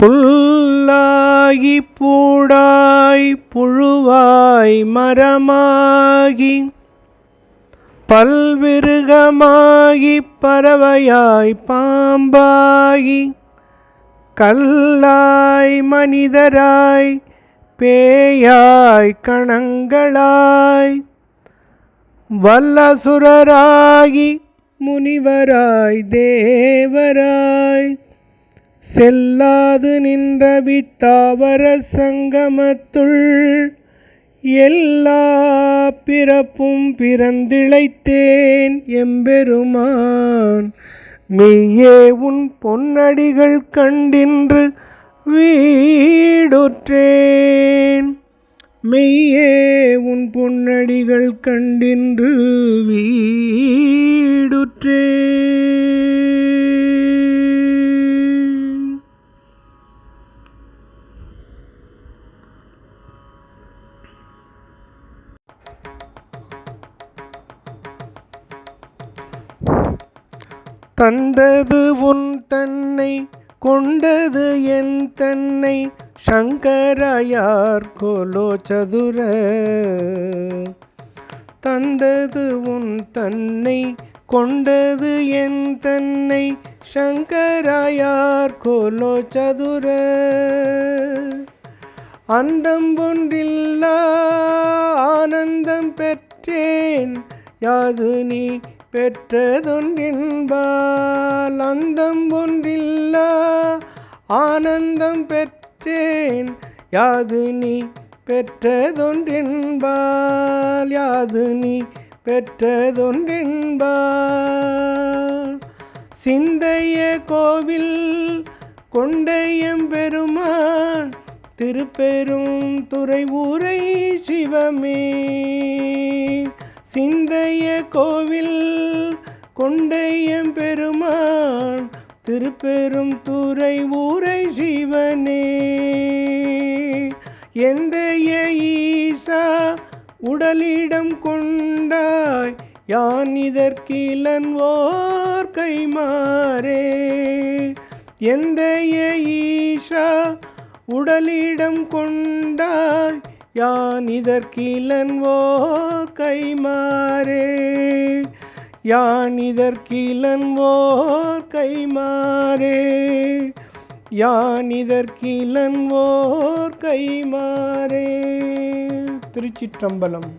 புல்லாகி பூடாய் புழுவாய் மரமாகி பல்விருகமாகி பறவையாய் பாம்பாகி கல்லாய் மனிதராய் பேயாய் கணங்களாய் வல்லசுரராகி முனிவராய் தேவராய் செல்லாது நின்ற வித்தாவர சங்கமத்துள் எல்லா பிறப்பும் பிறந்திழைத்தேன் எம்பெருமான். மெய்யே உன் பொன்னடிகள் கண்டின்று வீடுற்றேன். மெய்யே உன் பொன்னடிகள் கண்டின்று வீடுற்றேன். தந்தது உன் தன்னை கொண்டது என் தன்னை சங்கராயார் கோலோ சதுர. தந்தது உன் தன்னை கொண்டது என் தன்னை சங்கராயார் கோலோ சதுர. அந்தம் ஒன்றில்லா ஆனந்தம் பெற்றேன் யாது நீ பெற்றதொன்றின்பா அந்தம் ஒன்றில்லா ஆனந்தம் பெற்றேன். யாது நீ பெற்றதொன்றின்பால் யாது நீ பெற்றதொன்றின்பால். சிந்தைய கோவில் கொண்டையம் பெருமான் திருப்பெரும் துறை ஊரை சிவமே. சிந்தைய கோவில் கொண்டையம் பெருமான் திருப்பெரும் துறை ஊரை சிவனே எந்த ஈசா உடலிடம் கொண்டாய் யான் இதற்கிலன் ஓர் கைமாறே. எந்த ஈஷா உடலிடம் கொண்டாய் யான் இதற்கிலன் ஓர் யான் இதற்கிலன் கைமாறே? யான் இதற்கிலன் கைமாறே? திருச்சிற்றம்பலம்.